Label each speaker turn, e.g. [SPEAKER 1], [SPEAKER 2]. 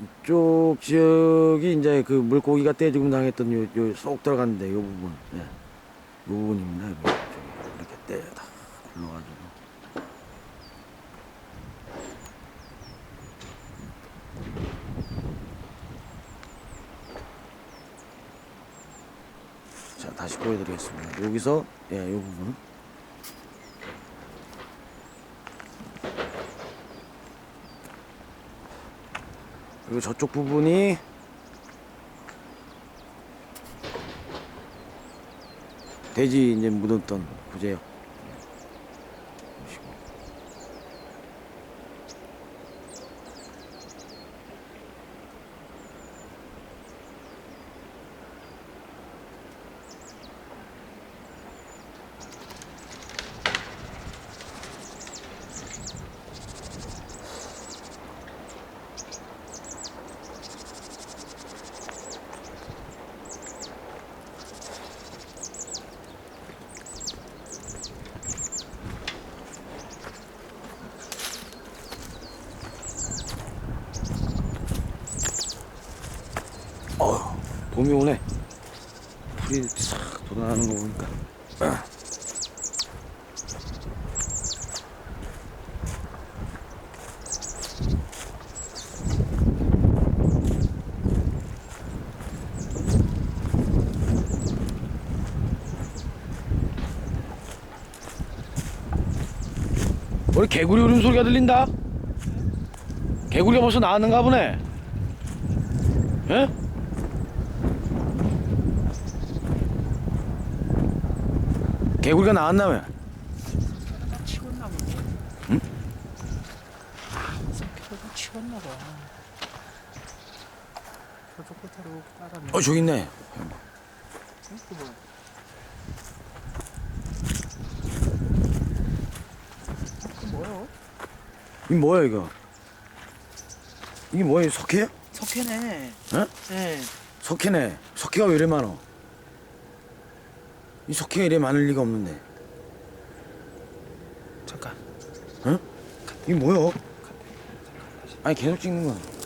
[SPEAKER 1] 이쪽 지역이 이제 그 물고기가 떼죽음 당했던 요, 요 쏙 들어갔는데 요 부분, 예. 요 부분입니다. 이거 저기 이렇게 떼다 굴러가지고. 자, 다시 보여드리겠습니다. 여기서, 예, 요 부분. 그리고 저쪽 부분이 돼지 이제 묻었던 구제역. 보시고. 어, 봄이 오네. 풀이 싹 돋아나는 거 보니까. 아. 우리 개구리 울음 소리가 들린다. 개구리가 벌써 나왔는가 보네. 예? 개구리가 나왔나며?
[SPEAKER 2] 치웠나 보네.
[SPEAKER 1] 응?
[SPEAKER 2] 성격을 치웠나 봐. 저쪽 끝으로 따라내.
[SPEAKER 1] 어 저기 있네.
[SPEAKER 2] 그 뭐야?
[SPEAKER 1] 이게 뭐야 이거? 이게 뭐야 석회야?
[SPEAKER 2] 석회네.
[SPEAKER 1] 어?
[SPEAKER 2] 네.
[SPEAKER 1] 석회네. 석회가 왜 이래 많어? 이 석회가 이래 많을 리가 없는데.
[SPEAKER 2] 잠깐.
[SPEAKER 1] 어? 이게 뭐야? 아니 계속 찍는 거야.